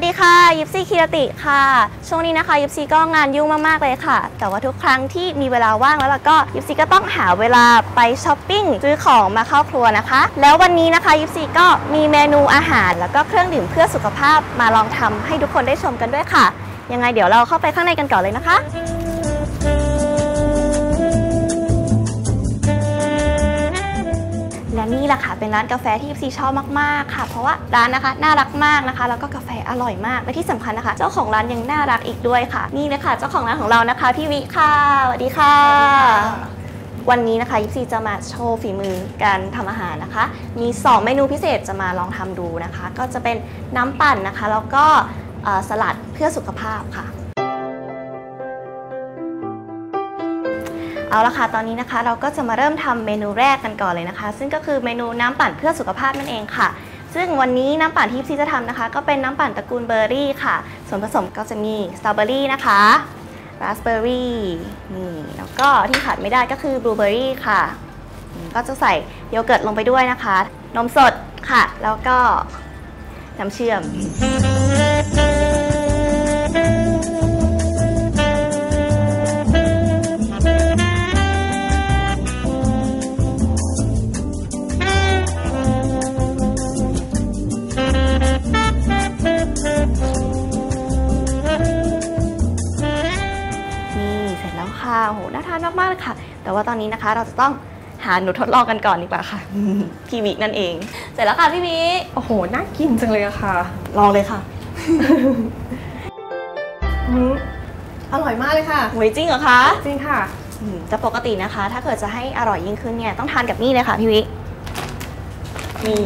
วัสดีค่ะ ยิปซีคีรติค่ะ ช่วงนี้นะคะ ยิปซีก็งานยุ่งมากๆเลยค่ะ แต่ว่าทุกครั้งที่มีเวลาว่างแล้วล่ะก็ยิปซีก็ต้องหาเวลาไปช้อปปิ้งซื้อของมาเข้าครัวนะคะ แล้ววันนี้นะคะยิปซีก็มีเมนูอาหาร แล้วก็เครื่องดื่มเพื่อสุขภาพมาลองทำให้ทุกคนได้ชมกันด้วยค่ะ ยังไงเดี๋ยวเราเข้าไปข้างในกันก่อนเลยนะคะ เป็นร้านกาแฟที่ซีชอบมากๆค่ะ เพราะว่าร้านนะคะน่ารักมากนะคะ แล้วก็กาแฟอร่อยมากและที่สำคัญนะคะ เจ้าของร้านยังน่ารักอีกด้วยค่ะ นี่เลยค่ะเจ้าของร้านของเรานะคะพี่วิค่ะสวัสดีค่ะ วันนี้นะคะยิปซีจะมาโชว์ฝีมือการทำอาหารนะคะ มี 2 เมนูพิเศษจะมาลองทำดูนะคะ ก็จะเป็นน้ำปั่นนะคะ แล้วก็เอ่อสลัดเพื่อสุขภาพค่ะ เอาละค่ะตอนนี้นะคะ เราก็จะมาเริ่มทำเมนูแรกกันก่อนเลยนะคะ ซึ่งก็คือเมนูน้ำปั่นเพื่อสุขภาพนั่นเองค่ะ ซึ่งวันนี้น้ำปั่นที่ซีจะทำนะคะ ก็เป็นน้ำปั่นตระกูลเบอร์รี่ค่ะ ส่วนผสมก็จะมีสตรอเบอรี่นะคะราสเบอร์รี่นี่แล้วก็ที่ขาดไม่ได้ก็คือบลูเบอร์รี่ค่ะ ก็จะใส่โยเกิร์ตลงไปด้วยนะคะ นมสดค่ะ แล้วก็น้ำเชื่อม ค่ะโหน่าทานมากๆเลยค่ะ แต่ว่าตอนนี้นะคะเราจะต้องหาหนูทดลองกันก่อนดีกว่าค่ะ พี่วินั่นเอง เสร็จแล้วค่ะพี่วิโอ้โห น่ากินจังเลยอะค่ะ ลองเลยค่ะอืมอร่อยมากเลยค่ะ หวยจริงเหรอคะ จริงค่ะอืมจะปกตินะคะ ถ้าเกิดจะให้อร่อยยิ่งขึ้นเนี่ยต้องทานกับนี่เลยค่ะพี่วินี่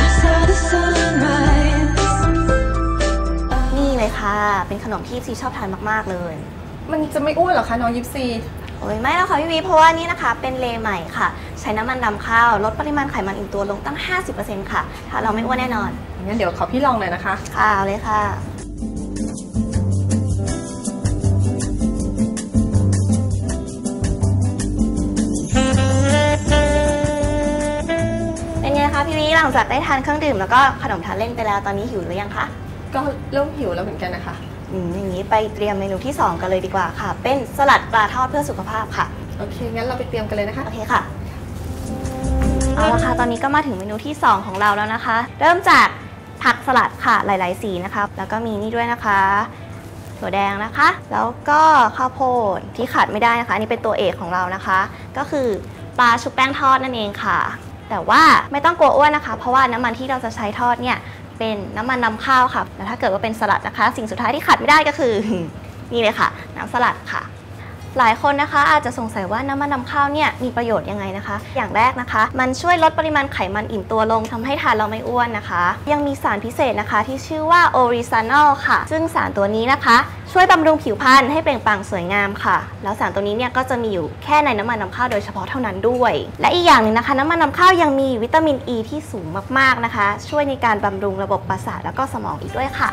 I saw the sunrise. นี่เลยค่ะเป็นขนมที่ซีชอบทานมากๆเลย มันจะไม่อ้วนเหรอคะน้องยิปซี โอ้ยไม่แล้วค่ะพี่วิเพราะว่านี่นะคะเป็นเลใหม่ค่ะ ใช้น้ำมันนำข้าวลดปริมาณไขมันอิ่มตัวลงตั้ง 50%ค่ะทานเราไม่อ้วนแน่นอนงั้นเดี๋ยวขอพี่ลองหน่อยนะคะ ค่ะเอาเลยค่ะ เป็นไงคะพี่วิหลังจากได้ทานเครื่องดื่มแล้วก็ขนมทานเล่นไปแล้วตอนนี้หิวหรือยังคะ ก็เริ่มหิวแล้วเหมือนกันนะคะ อืมอย่างนี้ไปเตรียมเมนูที่ 2 กันเลยดีกว่าค่ะ เป็นสลัดปลาทอดเพื่อสุขภาพค่ะ โอเค งั้นเราไปเตรียมกันเลยนะคะ โอเคค่ะ เอาละค่ะ ตอนนี้ก็มาถึงเมนูที่ 2 ของเราแล้วนะคะ เริ่มจากผักสลัดค่ะ หลาย ๆ สีนะคะ แล้วก็มีนี่ด้วยนะคะถั่วแดงนะคะ แล้วก็ข้าวโพดที่ขาดไม่ได้นะคะ อันนี้เป็นตัวเอกของเรานะคะ ก็คือปลาชุบแป้งทอดนั่นเองค่ะ แต่ว่าไม่ต้องกลัวอ้วนนะคะ เพราะว่าน้ำมันที่เราจะใช้ทอดเนี่ย เป็นน้ำมันนำข้าวค่ะแล้วถ้าเกิดว่าเป็นสลัดนะคะ สิ่งสุดท้ายที่ขาดไม่ได้ก็คือ นี่เลยค่ะ น้ำสลัดค่ะ หลายคนนะคะอาจจะสงสัยว่าน้ำมันนำข้าวเนี่ยมีประโยชน์ยังไงนะคะ อย่างแรกนะคะ มันช่วยลดปริมาณไขมันอิ่มตัวลงทำให้ทานเราไม่อ้วนนะคะ ยังมีสารพิเศษนะคะที่ชื่อว่าโอริซานอลค่ะ ซึ่งสารตัวนี้นะคะ ช่วยบำรุงผิวพรรณให้เปล่งปลั่งสวยงามค่ะ แล้วสารตัวนี้เนี่ยก็จะมีอยู่แค่ในน้ำมันนำข้าวโดยเฉพาะเท่านั้นด้วย และอีกอย่างหนึ่งนะคะ น้ำมันนำข้าวยังมีวิตามินอ e ีที่สูงมากๆนะคะ ช่วยในการบำรุงระบบประสาทแล้วก็สมองอีกด้วยค่ะ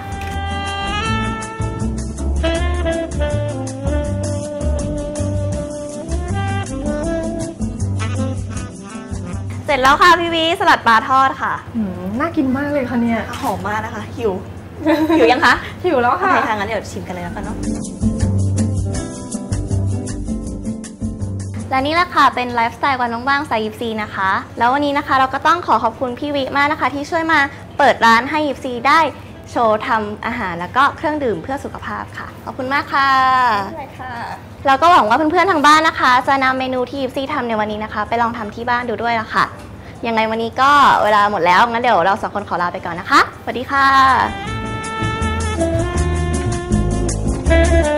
เสร็จแล้วค่ะพี่วีสลัดปลาทอดค่ะอืมน่ากินมากเลยค่ะเนี่ย หอมมากนะคะ หิว หิวยังคะหิวแล้วโอค่ะเคค่ะงั้นเดี๋ยวชิมกันเลยแล้วกันเนาะและนี่แหละค่ะเป็นไลฟ์สไตล์วันว่างๆสายยิปซีนะคะ แล้ววันนี้นะคะเราก็ต้องขอขอบคุณพี่วิมากนะคะ ที่ช่วยมาเปิดร้านให้ยิปซีได้โชว์ทำอาหารแล้วก็เครื่องดื่มเพื่อสุขภาพค่ะ ขอบคุณมากค่ะ ใช่ค่ะ แล้วก็หวังว่าเพื่อนๆทางบ้านนะคะ จะนำเมนูที่ยิปซี่ทำในวันนี้นะคะ ไปลองทำที่บ้านดูด้วยละค่ะยังไงวันนี้ก็เวลาหมดแล้วงั้นเดี๋ยวเราสองคนขอลาไปก่อนนะคะสวัสดีค่ะ